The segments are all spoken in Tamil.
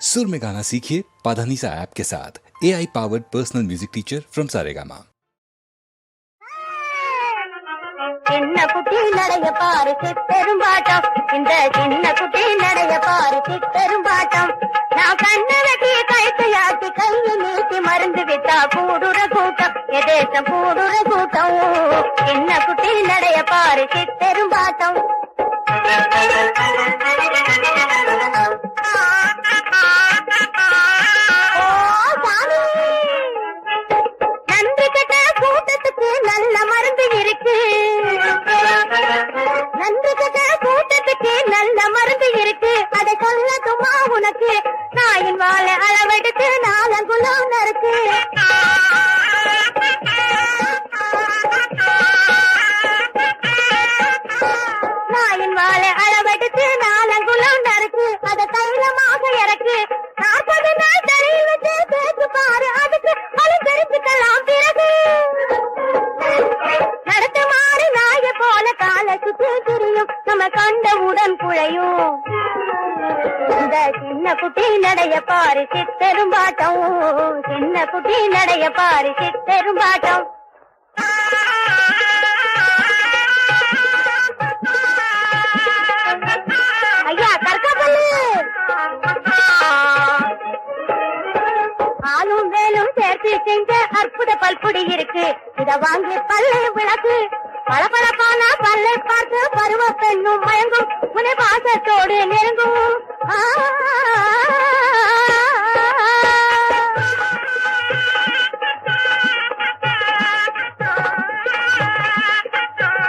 सुर में गाना सीखिए पाधानीसा ऐप के साथ A I powered personal music teacher from Saregama சின்ன குட்டி நடைய பாரு சித்தெரும்பாட்டம் இந்த சின்ன குட்டி நடைய பாரு சித்தெரும்பாட்டம் நான் கண்ண வெட்டி கழுத்தையாட்டி கையை நீட்டி மருந்து விட்டா கூடுற கூட்டம் எதேசம் கூடுற கூட்டம் சின்ன குட்டி நடைய பாரு சித்தெரும்பாட்டம் ஓ இருக்கு நன்றி கூட்டத்துக்கு நல்ல மருந்து இருக்கு. அதை சொல்லட்டுமா உனக்கு? நமக்கு சுத்தி நம்ம கண்டவுடன் குழையும். இந்த சின்ன குட்டி நடைய பாரு சித்தெரும்பாட்டம் சின்ன குட்டி நடைய பாரு சித்தெரும்பாட்டம் ஐயா கற்கப்பள்ளி! ஆளும் வேலும் சேர்த்து செஞ்ச அற்புத பல்புடி இருக்கு. இத வாங்கி பல்ல விளக்கு. பளபளப்பான பல்லை பார்த்து பருவ பெண்ணும் மயங்கும். உனை பாசத்தோடு நெருங்கும்.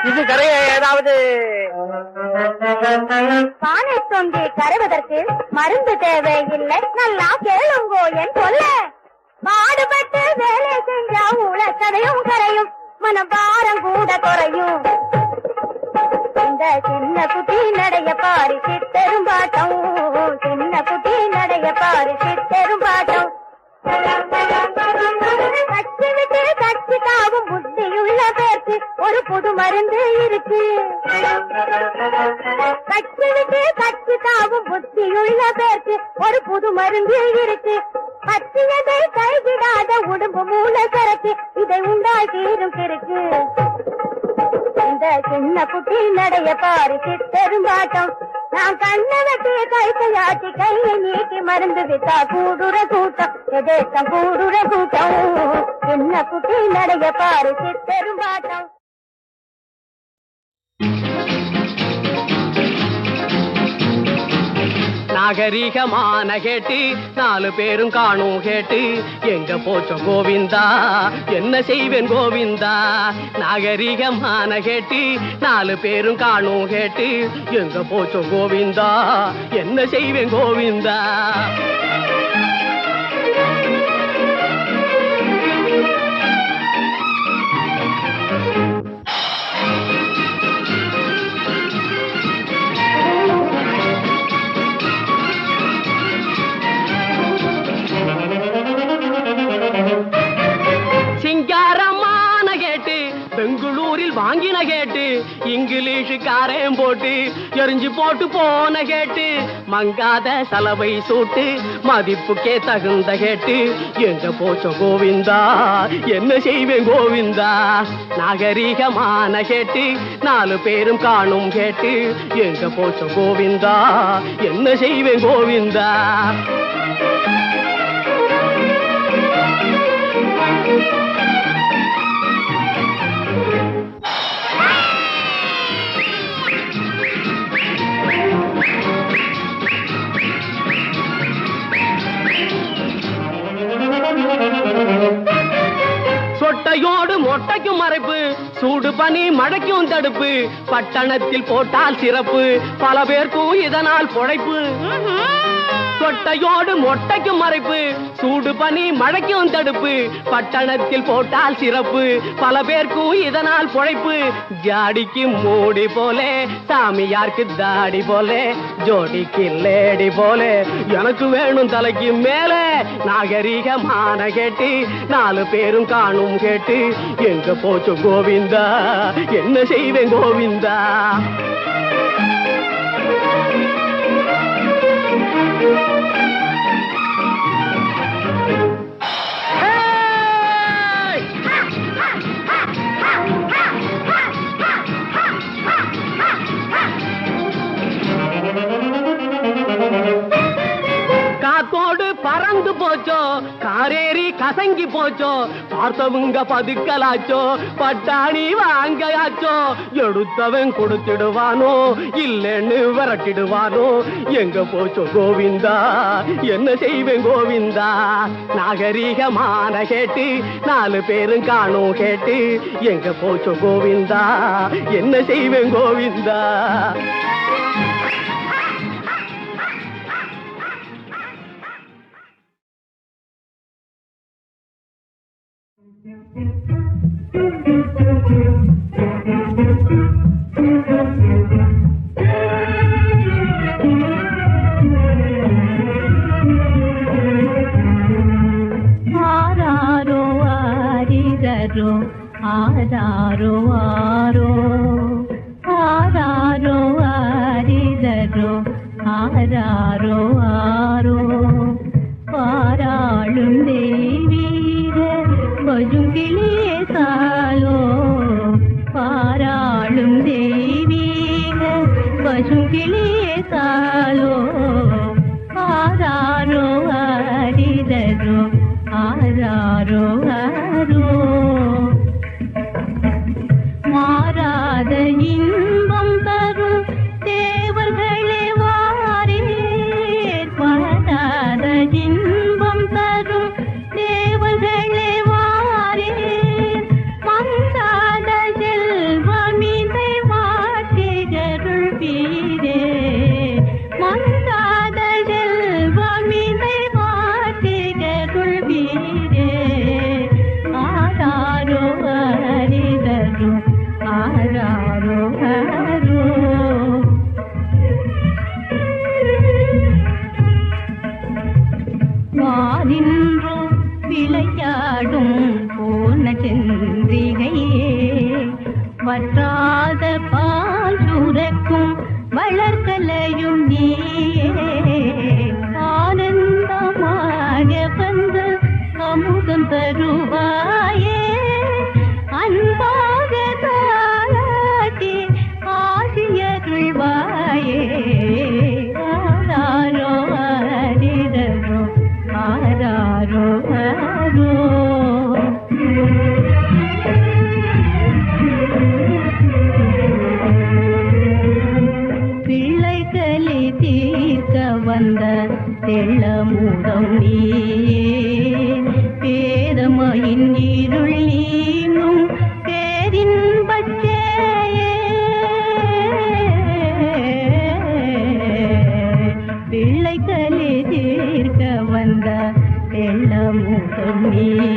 இது கரைய ஏதாவது பானை தொண்டி கரைவதற்கு மருந்து தேவையில்லை. நல்லா கேளுங்கோ என் சொல்ல பாடுபட்டு வேலை செஞ்சா உலக்கதையும் கரையும். மனம் பாரம் கூட குறையும் இந்த சின்ன குட்டி நடைய பாரு சித்தெரும்பாட்டம் சின்ன குட்டி நடைய பாரு சித்தெரும்பாட்டம் கட்சி விட்டு கட்சி தாவும் புத்தியுள்ள பேருக்கு ஒரு புது மருந்து இருக்கு. கட்சி விட்டு கட்சி தாவும் புத்தியுள்ள பேருக்கு ஒரு புது மருந்து இருக்கு. பத்தியதை கைவிடாத உடம்பு மூல சரக்கு. இதை உண்டாக்கீரும் இருக்கு இந்த சின்ன குட்டி நடைய பாரு பெரும்பாட்டம் நான் கண்ண வெட்டி கைத்தையாட்டி கையை நீட்டி மருந்து விட்டா கூடுற கூட்டம். எதேசம் கூடுற கூட்டம். சின்ன குட்டி நடைய பாரு பெரும்பாட்டம் நாகரிகமான கேட்டு நாலு பேரும் காணும் கேட்டு எங்க போச்சோ கோவிந்தா என்ன செய்வேன் கோவிந்தா? நாகரிகமான கேட்டு நாலு பேரும் காணும் கேட்டு எங்க போச்சோ கோவிந்தா என்ன செய்வேன் கோவிந்தா? இங்கிலீஷுக்காரன் போட்டு எரிஞ்சு போட்டு போன கேட்டு மங்காத சலவை சூட்டு மதிப்புக்கே தகுந்த கேட்டு எங்க போச்ச கோவிந்தா என்ன செய்வேன் கோவிந்தா? நாகரிகமான கேட்டு நாலு பேரும் காணும் கேட்டு எங்க போச்ச கோவிந்தா என்ன செய்வேன் கோவிந்தா? மழைக்கும் தடுப்பு பட்டணத்தில் போட்டால் சிறப்பு. பல பேருக்கும் இதனால் பொழைப்பு. தொட்டையோடு மொட்டைக்கும் மறைப்பு சூடு பனி மழைக்கும் தடுப்பு பட்டணத்தில் போட்டால் சிறப்பு பல பேருக்கும் இதனால் பொழைப்பு. ஜாடிக்கு மூடி போலே சாமியாருக்கு தாடி போலே ஜோடிக்கு லேடி போலே எனக்கு வேணும் தலைக்கு மேலே நாகரிகமான கேட்டு நாலு பேரும் காணும் கேட்டு எங்க போச்சு கோவிந்தா என்ன செய்வேன் கோவிந்தா? Thank you. காரேரி கசங்கி போச்சோ பார்த்தவங்க பதுக்கலாச்சோ பட்டாணி வாங்கயாச்சோ எடுத்தவன் கொடுத்துடுவானோ இல்லைன்னு விரட்டிடுவானோ எங்க போச்சோ கோவிந்தா என்ன செய்வேன் கோவிந்தா? நாகரீகமான கேட்டு நாலு பேரும் காணும் கேட்டு எங்க போச்சோ கோவிந்தா என்ன செய்வேன் கோவிந்தா? आंसू के लिए सालो आधारो हरि दरो आधारो தருவாயே? में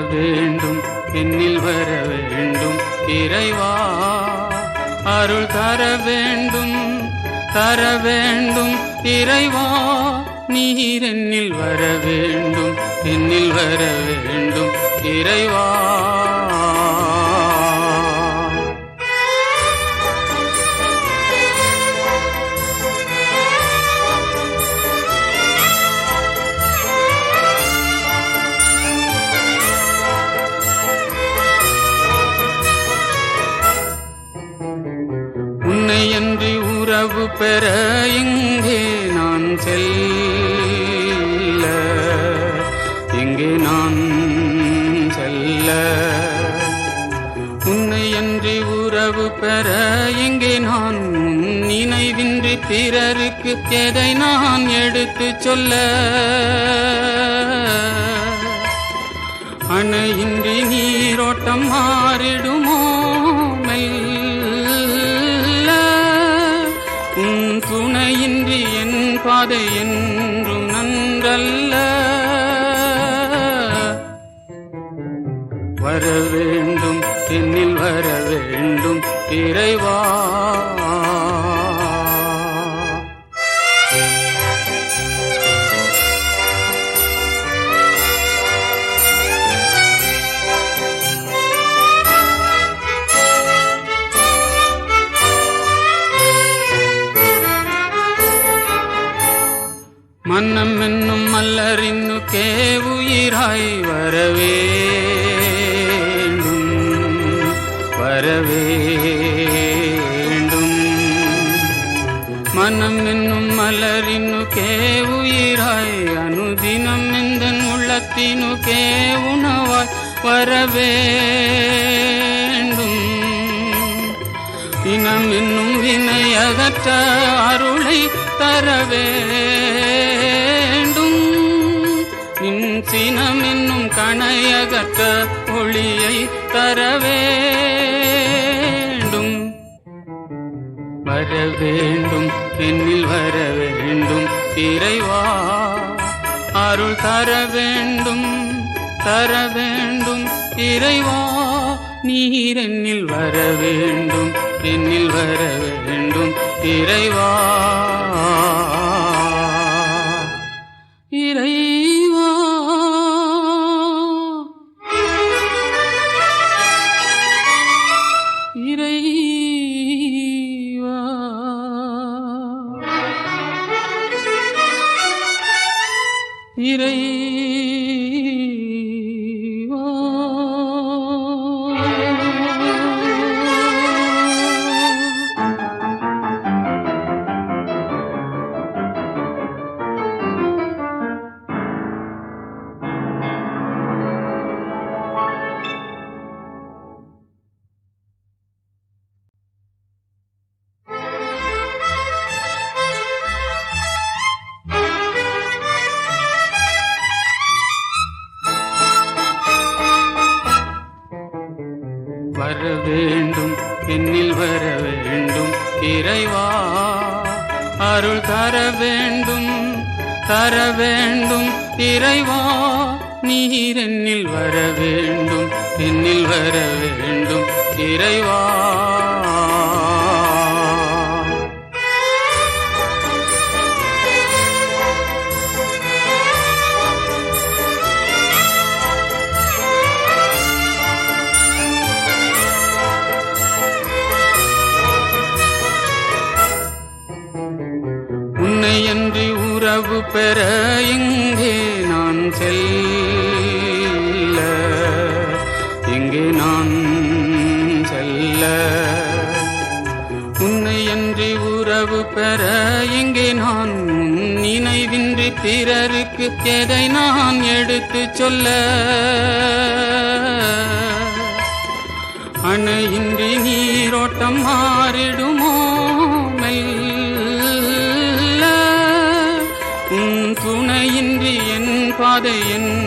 வேண்டும். என்னில் வர வேண்டும். இறைவா அருள் தர வேண்டும். தர வேண்டும். இறைவா நீர் என்னில் வர வேண்டும். என்னில் வர வேண்டும். இறைவா உறவு பெற இங்கே நான் செல்ல. இங்கே நான் செல்ல. உன்னை என்று உறவு பெற இங்கே நான் நினைவின்றி பிறருக்கு எதை நான் எடுத்து சொல்ல. அணையின்றி நீரோட்டம் மாறிடும் பாதையின் மன்னம் என்னும் மல்லரின்னுக்கே உயிராய் வரவேண்டும். வரவேண்டும். மனம் என்னும் மலரினுக்கே உயிராய் அனுதினம் இந்த உள்ளத்தினுக்கே உணவாய் வரவேண்டும். இனம் என்னும் வினை அகற்ற அருளை தரவே சினம் என்னும் கணையகற்ற ஒளியை தரவேண்டும். வர வேண்டும் என்னில் வர வேண்டும் இறைவா அருள் தர வேண்டும் தர வேண்டும் இறைவா நீர் என்னில் வர வேண்டும் என்னில் வர வேண்டும் இறைவா இறை இறைவா இறைவா. தர வேண்டும் இறைவா நீர் என்னில் வர வேண்டும் என்னில் வர வேண்டும். இறைவா எதை நான் எடுத்து சொல்ல? அணையின்றி நீரோட்டம் மாறிடுமோ மெல்ல? உன் துணையின்றி என் பாதை என்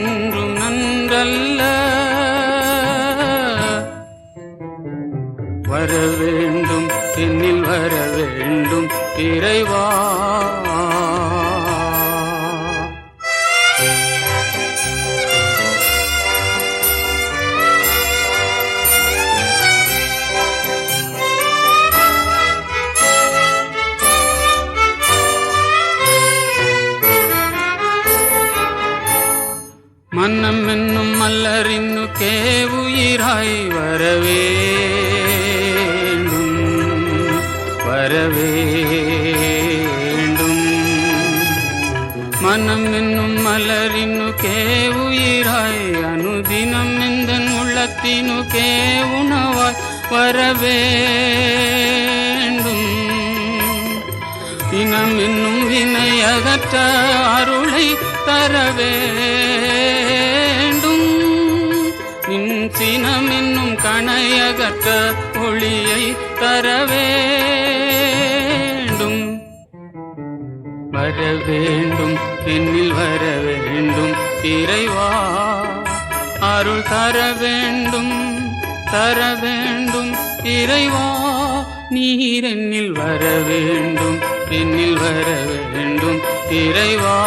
அணையகற்ற ஒளியை தரவேண்டும். வர வேண்டும் என்னில் வர வேண்டும் இறைவா அருள் தர வேண்டும் தர வேண்டும் இறைவா நீர் என்னில் வர வேண்டும் என்னில் வர வேண்டும் இறைவா